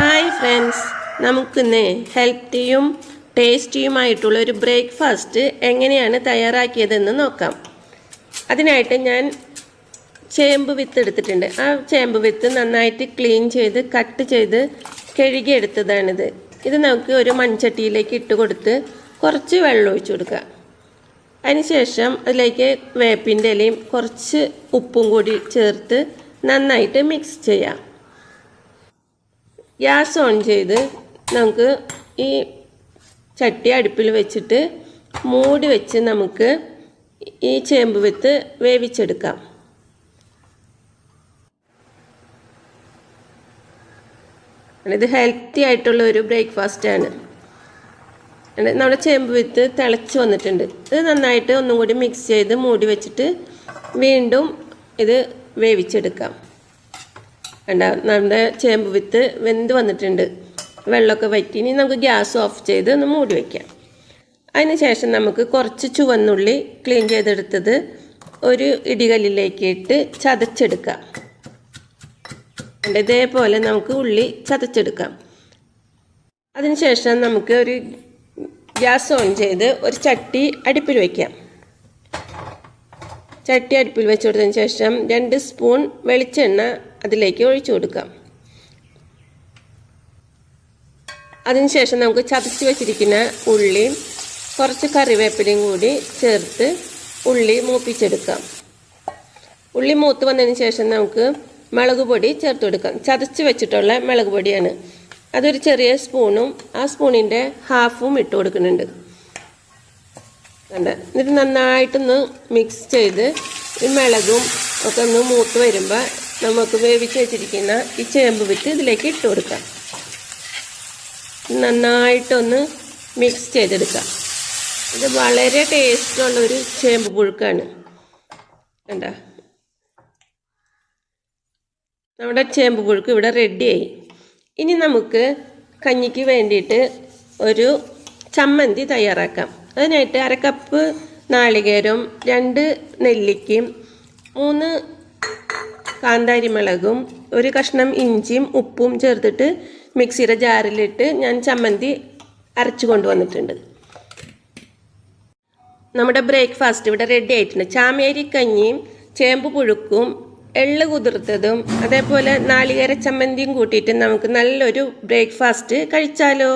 Hi friends. നമുക്കിന്ന് ഹെൽത്തിയും ടേസ്റ്റിയുമായിട്ടുള്ള ഒരു breakfast എങ്ങനെയാണ് തയ്യാറാക്കിയതെന്ന് നോക്കാം. അതിനായിട്ട് ഞാൻ ചേമ്പ് വിത്ത് എടുത്തിട്ടുണ്ട്. ആ ചേമ്പ് വിത്ത് നന്നായിട്ട് ക്ലീൻ ചെയ്ത് കട്ട് ചെയ്ത് കഴുകിയെടുത്തതാണിത്. ഇത് നമുക്ക് ഒരു മൺചട്ടിയിലേക്ക് ഇട്ട് കൊടുത്ത് കുറച്ച് വെള്ളം ഒഴിച്ചു കൊടുക്കുക. അതിനുശേഷം അതിലേക്ക് വേപ്പിന്റെ ഇലയും കുറച്ച് ഉപ്പും കൂടി ചേർത്ത് നന്നായിട്ട് മിക്സ് ചെയ്യാം. ഗ്യാസ് ഓൺ ചെയ്ത് നമുക്ക് ഈ ചട്ടി അടുപ്പിൽ വെച്ചിട്ട് മൂടി വെച്ച് നമുക്ക് ഈ ചേമ്പ് വിത്ത് വേവിച്ചെടുക്കാം. ഇത് ഹെൽത്തി ആയിട്ടുള്ള ഒരു ബ്രേക്ക്ഫാസ്റ്റാണ് നമ്മുടെ ചേമ്പ് വിത്ത് തിളച്ച് വന്നിട്ടുണ്ട്. ഇത് നന്നായിട്ട് ഒന്നും കൂടി മിക്സ് ചെയ്ത് മൂടി വെച്ചിട്ട് വീണ്ടും ഇത് വേവിച്ചെടുക്കാം. കണ്ട നമ്മുടെ ചേമ്പ് വിത്ത് വെന്ത് വന്നിട്ടുണ്ട്. വെള്ളമൊക്കെ വറ്റി ഇനി നമുക്ക് ഗ്യാസ് ഓഫ് ചെയ്ത് ഒന്ന് മൂടി വയ്ക്കാം അതിന് ശേഷം നമുക്ക് കുറച്ച് ചുവന്നുള്ളി ക്ലീൻ ചെയ്തെടുത്തത് ഒരു ഇടികല്ലിലേക്ക് ഇട്ട് ചതച്ചെടുക്കാം. ഇതേപോലെ നമുക്ക് ഉള്ളി ചതച്ചെടുക്കാം. അതിനുശേഷം നമുക്ക് ഒരു ഗ്യാസ് ഓൺ ചെയ്ത് ഒരു ചട്ടി അടുപ്പിൽ വയ്ക്കാം ചട്ടി അടുപ്പിൽ വെച്ച് കൊടുത്തതിന് ശേഷം രണ്ട് സ്പൂൺ വെളിച്ചെണ്ണ അതിലേക്ക് ഒഴിച്ചു കൊടുക്കാം. അതിനുശേഷം നമുക്ക് ചതച്ച് വെച്ചിരിക്കുന്ന ഉള്ളിയും കുറച്ച് കറിവേപ്പിലയും കൂടി ചേർത്ത് ഉള്ളി മൂപ്പിച്ചെടുക്കാം. ഉള്ളി മൂത്ത് വന്നതിന് ശേഷം നമുക്ക് മുളക് പൊടി ചേർത്ത് കൊടുക്കാം. ചതച്ച് വെച്ചിട്ടുള്ള മുളക് പൊടിയാണ്. അതൊരു ചെറിയ സ്പൂണും ആ സ്പൂണിന്റെ ഹാഫും ഇട്ട് കൊടുക്കുന്നുണ്ട്. കണ്ട? എന്നിട്ട് നന്നായിട്ടൊന്ന് മിക്സ് ചെയ്ത് ഈ മുളകും ഒക്കെ ഒന്ന് മൂത്ത് വരുമ്പോൾ നമുക്ക് വേവിച്ച് വെച്ചിരിക്കുന്ന ഈ ചേമ്പ് വിത്ത് ഇതിലേക്ക് ഇട്ട് കൊടുക്കാം. നന്നായിട്ടൊന്ന് മിക്സ് ചെയ്തെടുക്കാം. ഇത് വളരെ ടേസ്റ്റുള്ള ഒരു ചേമ്പ് പുഴുക്കാണ്. കണ്ട? നമ്മുടെ ചേമ്പ് പുഴുക്ക് ഇവിടെ റെഡിയായി ഇനി നമുക്ക് കഞ്ഞിക്ക് വേണ്ടിയിട്ട് ഒരു ചമ്മന്തി തയ്യാറാക്കാം. അതിനായിട്ട് അര കപ്പ് രണ്ട് നെല്ലിക്കയും മൂന്ന് കാന്താരി മുളകും ഒരു കഷ്ണം ഇഞ്ചിയും ഉപ്പും ചേർത്തിട്ട് മിക്സിയുടെ ജാറിലിട്ട് ഞാൻ ചമ്മന്തി അരച്ചു കൊണ്ടുവന്നിട്ടുണ്ട്. നമ്മുടെ ബ്രേക്ക്ഫാസ്റ്റ് ഇവിടെ റെഡി ആയിട്ടുണ്ട്. ചാമേരി കഞ്ഞിയും ചേമ്പ് പുഴുക്കും എള്ള് കുതിർത്തതും അതേപോലെ നാളികേര ചമ്മന്തിയും കൂട്ടിയിട്ട് നമുക്ക് നല്ലൊരു ബ്രേക്ക്ഫാസ്റ്റ് കഴിച്ചാലോ?